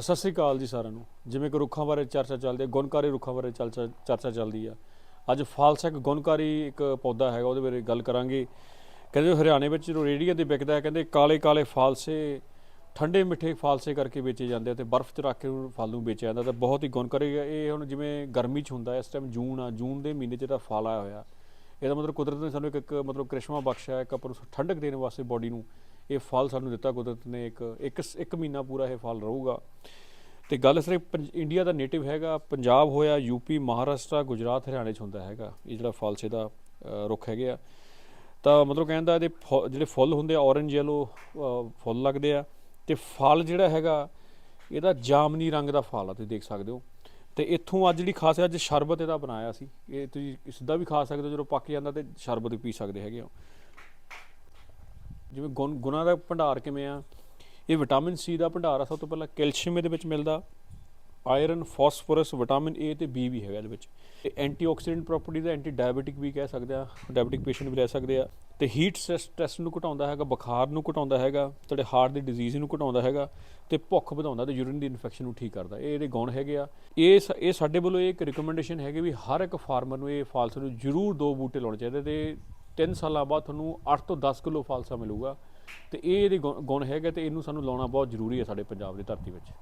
ਸਤਿ ਸ੍ਰੀ ਅਕਾਲ ਜੀ ਸਾਰਿਆਂ ਨੂੰ। ਜਿਵੇਂ ਕਿ ਰੁੱਖਾਂ ਬਾਰੇ ਚਰਚਾ ਚੱਲਦੀ ਹੈ, ਗੁਣਕਾਰੀ ਰੁੱਖਾਂ ਬਾਰੇ ਚਰਚਾ ਚਰਚਾ ਚੱਲਦੀ ਆ ਅੱਜ ਫਾਲਸਾ ਇੱਕ ਗੁਣਕਾਰੀ ਇੱਕ ਪੌਦਾ ਹੈਗਾ, ਉਹਦੇ ਬਾਰੇ ਗੱਲ ਕਰਾਂਗੇ। ਕਹਿੰਦੇ ਹਰਿਆਣੇ ਵਿੱਚ ਜੋ ਰੇੜੀਆਂ ਤੇ ਵਿਕਦਾ ਹੈ, ਕਹਿੰਦੇ ਕਾਲੇ ਕਾਲੇ ਫਾਲਸੇ, ਠੰਡੇ ਮਿੱਠੇ ਫਾਲਸੇ ਕਰਕੇ ਵੇਚੇ ਜਾਂਦੇ ਆ ਤੇ ਬਰਫ਼ 'ਚ ਰੱਖ ਕੇ ਉਹ ਫਲ ਨੂੰ ਵੇਚਿਆ ਜਾਂਦਾ। ਤਾਂ ਬਹੁਤ ਹੀ ਗੁਣਕਾਰੀ ਹੈ। ਇਹ ਹੁਣ ਜਿਵੇਂ ਗਰਮੀ 'ਚ ਹੁੰਦਾ ਇਸ ਟਾਈਮ ਜੂਨ ਆ, ਜੂਨ ਦੇ ਮਹੀਨੇ 'ਚ ਇਹਦਾ ਫਲ ਆਇਆ ਹੋਇਆ। ਇਹਦਾ ਮਤਲਬ ਕੁਦਰਤ ਨੇ ਸਾਨੂੰ ਇੱਕ ਇੱਕ ਮਤਲਬ ਕ੍ਰਿਸ਼ਮਾ ਬਖਸ਼ਿਆ, ਇੱਕ ਆਪਾਂ ਨੂੰ ਠੰਡਕ ਦੇਣ ਵਾਸਤੇ ਬਾਡੀ ਨੂੰ। ਇਹ ਫਲ ਸਾਨੂੰ ਦਿੱਤਾ ਕੁਦਰਤ ਨੇ, ਇੱਕ ਇੱਕ ਇੱਕ ਮਹੀਨਾ ਪੂਰਾ ਇਹ ਫਲ ਰਹੂਗਾ। ਤੇ ਗੱਲ ਸਿਰਫ ਪੰਜ- ਇੰਡੀਆ ਦਾ ਨੇਟਿਵ ਹੈਗਾ, ਪੰਜਾਬ ਹੋਇਆ ਯੂਪੀ ਮਹਾਰਾਸ਼ਟਰ, ਗੁਜਰਾਤ, ਹਰਿਆਣੇ ਚ ਹੁੰਦਾ ਹੈਗਾ, ਇਹ ਜਿਹੜਾ ਫਾਲਸੇ ਦਾ ਰੁੱਖ ਹੈਗੇ ਆ। ਤਾਂ ਮਤਲਬ ਕਹਿੰਦਾ ਇਹਦੇ ਫੁ- ਜਿਹੜੇ ਫੁੱਲ ਹੁੰਦੇ ਆ, orange ਯੈਲੋ ਫੁੱਲ ਲੱਗਦੇ ਆ, ਤੇ ਫਲ ਜਿਹੜਾ ਹੈਗਾ, ਇਹਦਾ ਜਾਮਨੀ ਰੰਗ ਦਾ ਫਲ ਆ, ਤੁਸੀਂ ਦੇਖ ਸਕਦੇ ਹੋ। ਤੇ ਇੱਥੋਂ ਅੱਜ ਜਿਹੜੀ ਖਾਸ ਅੱਜ ਸ਼ਰਬਤ ਇਹਦਾ ਬਣਾਇਆ ਸੀ, ਇਹ ਤੁਸੀਂ ਸਿੱਧਾ ਵੀ ਖਾ ਸਕਦੇ ਹੋ, ਜਦੋਂ ਪੱਕ ਜਾਂਦਾ ਤੇ ਸ਼ਰਬਤ ਵੀ ਪੀ ਸਕਦੇ ਹੈਗੇ ਹੋ। ਜਿਵੇਂ ਗੁਣ, ਗੁਣਾ ਦਾ ਭੰਡਾਰ ਕਿਵੇਂ ਆ? ਇਹ ਵਿਟਾਮਿਨ ਸੀ ਦਾ ਭੰਡਾਰ ਆ, ਸਭ ਤੋਂ ਪਹਿਲਾਂ ਕੈਲਸ਼ੀਅਮ ਇਹਦੇ ਵਿੱਚ ਮਿਲਦਾ। ਆਇਰਨ, ਫਾਸਫੋਰਸ, ਵਿਟਾਮਿਨ ਏ ਤੇ ਬੀ ਵੀ ਹੈਗਾ ਇਹਦੇ ਵਿੱਚ। ਇਹ ਐਂਟੀਆਕਸੀਡੈਂਟ ਪ੍ਰੋਪਰਟੀ ਦਾ ਐਂਟੀ ਡਾਇਬੀਟਿਕ ਵੀ ਕਹਿ ਸਕਦੇ ਆ ਡਾਇਬੀਟਿਕ ਪੇਸ਼ੈਂਟ ਵੀ ਲੈ ਸਕਦੇ ਆ। ਤੇ ਹੀਟ ਸਟ੍ਰੈਸ ਨੂੰ ਘਟਾਉਂਦਾ ਹੈਗਾ, ਬੁਖਾਰ ਨੂੰ ਘਟਾਉਂਦਾ ਹੈਗਾ, ਤੁਹਾਡੇ ਹਾਰਟ ਦੀ ਡਿਜ਼ੀਜ਼ ਨੂੰ ਘਟਾਉਂਦਾ ਹੈਗਾ, ਤੇ ਭੁੱਖ ਵਧਾਉਂਦਾ ਤੇ ਯੂਰਿਨ ਦੀ ਇਨਫੈਕਸ਼ਨ ਨੂੰ ਠੀਕ ਕਰਦਾ। ਇਹ ਇਹਦੇ ਗੁਣ ਹੈਗੇ ਆ। ਇਹ ਸ- ਇਹ ਸਾਡੇ ਵੱਲੋਂ ਇਹ ਇੱਕ ਰਿਕਮੈਂਡੇਸ਼ਨ ਹੈਗੀ ਵੀ ਹਰ ਇੱਕ ਫਾਰਮਰ ਨੂੰ ਇਹ ਫਾਲਸਾ ਨੂੰ ਜ਼ਰੂਰ ਦੋ ਬੂਟੇ ਲਾਉਣੇ ਚਾਹੀਦੇ ਤੇ 3 ਸਾਲਾਂ ਬਾਅਦ ਤੁਹਾਨੂੰ 8 ਤੋਂ 10 ਕਿਲੋ ਫਾਲਸਾ ਮਿਲੂਗਾ ਤੇ ਇਹ ਇਹਦੇ ਗੁਣ ਗੁਣ ਹੈਗੇ ਤੇ ਇਹਨੂੰ ਸਾਨੂੰ ਲਾਉਣਾ ਬਹੁਤ ਜ਼ਰੂਰੀ ਹੈ ਸਾਡੇ ਪੰਜਾਬ ਦੀ ਧਰਤੀ ਵਿੱਚ।